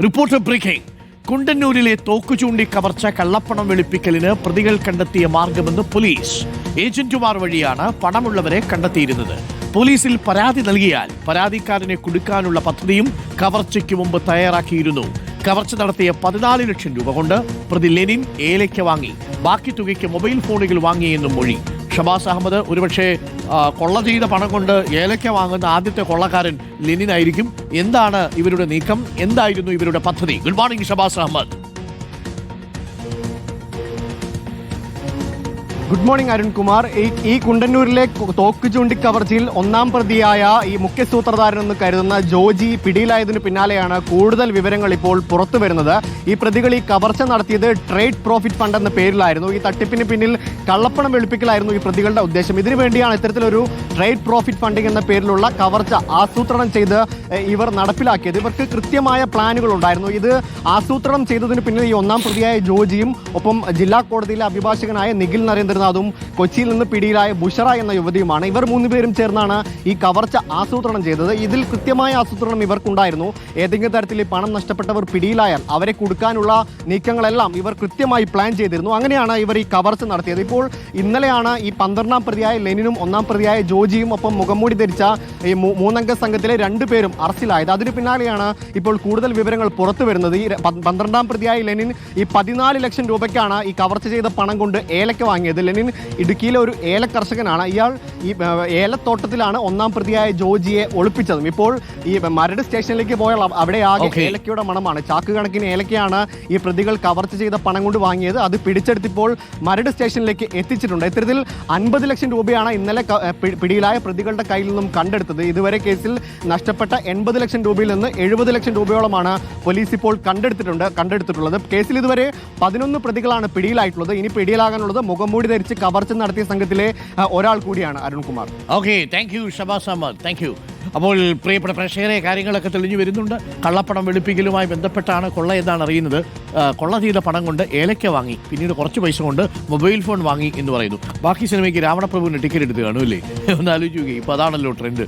Reporter breaking. കുണ്ടന്നൂരിലെ തോക്കുചൂണ്ടി കവർച്ച കള്ളപ്പണം വെളുപ്പിക്കലിന് പ്രതികൾ കണ്ടെത്തിയ മാർഗമെന്ന് പോലീസ്. ഏജന്റുമാർ വഴിയാണ് പണമുള്ളവരെ കണ്ടെത്തിയിരുന്നത്. പോലീസിൽ പരാതി നൽകിയാൽ പരാതിക്കാരനെ കൊടുക്കാനുള്ള പദ്ധതിയും കവർച്ചയ്ക്ക് മുമ്പ് തയ്യാറാക്കിയിരുന്നു. കവർച്ച നടത്തിയ പതിനാല് ലക്ഷം രൂപ കൊണ്ട് പ്രതി ലെനിൻ ഏലയ്ക്ക് വാങ്ങി. ബാക്കി തുകയ്ക്ക് മൊബൈൽ ഫോണുകൾ വാങ്ങിയെന്നും മൊഴി. ഷബാസ് അഹമ്മദ് ഒരുപക്ഷെ കൊള്ള ചെയ്ത പണം കൊണ്ട് ഏലക്ക വാങ്ങുന്ന ആദ്യത്തെ കൊള്ളക്കാരൻ ലെനിൻ ആയിരിക്കും എന്താണ് ഇവരുടെ നീക്കം? എന്തായിരുന്നു ഇവരുടെ പദ്ധതി? Good morning Shabaz Ahmed. Good morning Arunkumar ഈ കുണ്ടന്നൂരിലെ തോക്ക് ചൂണ്ടി കവർച്ചയിൽ ഒന്നാം പ്രതിയായ ഈ മുഖ്യ സൂത്രധാരനെന്ന് കരുതുന്ന ജോജി പിടിയിലായതിനു പിന്നാലെയാണ് കൂടുതൽ വിവരങ്ങൾ ഇപ്പോൾ പുറത്തു വരുന്നത്. ഈ പ്രതികൾ ഈ കവർച്ച നടത്തിയത് ട്രേഡ് പ്രോഫിറ്റ് ഫണ്ട് എന്ന പേരിലായിരുന്നു. ഈ തട്ടിപ്പിന് പിന്നിൽ കള്ളപ്പണം വെളുപ്പിക്കലായിരുന്നു ഈ പ്രതികളുടെ ഉദ്ദേശം. ഇതിനു വേണ്ടിയാണ് ഇത്തരത്തിലൊരു ട്രേഡ് പ്രോഫിറ്റ് ഫണ്ടിംഗ് എന്ന പേരിലുള്ള കവർച്ച ആസൂത്രണം ചെയ്ത് ഇവർ നടപ്പിലാക്കിയത്. ഇവർക്ക് കൃത്യമായ പ്ലാനുകൾ ഉണ്ടായിരുന്നു. ഇത് ആസൂത്രണം ചെയ്തതിന് പിന്നിൽ ഈ ഒന്നാം പ്രതിയായ ജോജിയും ഒപ്പം ജില്ലാ കോടതിയിലെ അഭിഭാഷകനായ നിഖിൽ നരേന്ദ്രനാഥും കൊച്ചിയിൽ നിന്ന് പിടിയിലായ ബുഷറ എന്ന യുവതിയുമാണ്. ഇവർ മൂന്നുപേരും ചേർന്നാണ് ഈ കവർച്ച ആസൂത്രണം ചെയ്തത്. ഇതിൽ കൃത്യമായ ആസൂത്രണം ഇവർക്കുണ്ടായിരുന്നു. ഏതെങ്കിലും തരത്തിൽ പണം നഷ്ടപ്പെട്ടവർ പിടിയിലായാൽ അവരെ കൊടുക്കാനുള്ള നീക്കങ്ങളെല്ലാം ഇവർ കൃത്യമായി പ്ലാൻ ചെയ്തിരുന്നു. അങ്ങനെയാണ് ഇവർ ഈ കവർച്ച നടത്തിയത്. ഇപ്പോൾ ഇന്നലെയാണ് ഈ പന്ത്രണ്ടാം പ്രതിയായ ലെനിനും ഒന്നാം പ്രതിയായ ജോജിയും ഒപ്പം മുഖംമൂടി ധരിച്ച ഈ മൂന്നംഗ സംഘത്തിലെ രണ്ടു പേരും അറസ്റ്റിലായത്. അതിന് പിന്നാലെയാണ് ഇപ്പോൾ കൂടുതൽ വിവരങ്ങൾ പുറത്തു വരുന്നത്. ഈ പന്ത്രണ്ടാം പ്രതിയായ ലെനിൻ ഈ പതിനാല് ലക്ഷം രൂപയ്ക്കാണ് ഈ കവർച്ച ചെയ്ത പണം കൊണ്ട് ഏലക്ക വാങ്ങിയത്. ലെനിൻ ഇടുക്കിയിലെ ഒരു ഏല കർഷകനാണ്. ഇയാൾ ഈ ഏലത്തോട്ടത്തിലാണ് ഒന്നാം പ്രതിയായ ജോജിയെ ഒളിപ്പിച്ചതും. ഇപ്പോൾ ഈ മരട് സ്റ്റേഷനിലേക്ക് പോയാൽ അവിടെ ആകെ ഏലക്കയുടെ മണമാണ്. ചാക്ക് കണക്കിന് ഏലക്കയാണ് ഈ പ്രതികൾ കവർച്ച ചെയ്ത പണം കൊണ്ട് വാങ്ങിയത്. അത് പിടിച്ചെടുത്തിപ്പോൾ മരട് സ്റ്റേഷനിലേക്ക് എത്തിച്ചിട്ടുണ്ട്. ഇത്തരത്തിൽ അൻപത് ലക്ഷം രൂപയാണ് ഇന്നലെ പിടിയിലായ പ്രതികളുടെ കയ്യിൽ നിന്നും കണ്ടെടുത്തത്. ഇതുവരെ കേസിൽ നഷ്ടപ്പെട്ട എൺപത് ലക്ഷം രൂപയിൽ നിന്ന് എഴുപത് ലക്ഷം രൂപയോളമാണ് പോലീസ് ഇപ്പോൾ കണ്ടെടുത്തിട്ടുണ്ട് കണ്ടെടുത്തിട്ടുള്ളത്. കേസിൽ ഇതുവരെ പതിനൊന്ന് പ്രതികളാണ് പിടിയിലായിട്ടുള്ളത്. ഇനി പിടിയിലാകാനുള്ളത് മുഖംമൂടി ധരിച്ച് കവർച്ച നടത്തിയ സംഘത്തിലെ ഒരാൾ കൂടിയാണ് Arunkumar. Okay thank you Shabaz Ahmed thank you അപ്പോൾ പ്രിയപ്പെട്ട പ്രേക്ഷകരെ കാര്യങ്ങളൊക്കെ തെളിഞ്ഞു വരുന്നുണ്ട്. കള്ളപ്പണം വെളുപ്പിക്കലുമായി ബന്ധപ്പെട്ടാണ് കൊള്ള എന്നാണ് അറിയുന്നത്. കൊള്ള ചെയ്ത പണം കൊണ്ട് ഏലക്ക വാങ്ങി പിന്നീട് കുറച്ച് പൈസ കൊണ്ട് മൊബൈൽ ഫോൺ വാങ്ങി എന്ന് പറയുന്നു. ബാക്കി സിനിമയ്ക്ക് രാവണപ്രഭുവിന് ടിക്കറ്റ് എടുത്ത് കാണുമല്ലേ ഒന്ന് ആലോചിക്കുകയും ഇപ്പോൾ അതാണല്ലോ ട്രെൻഡ്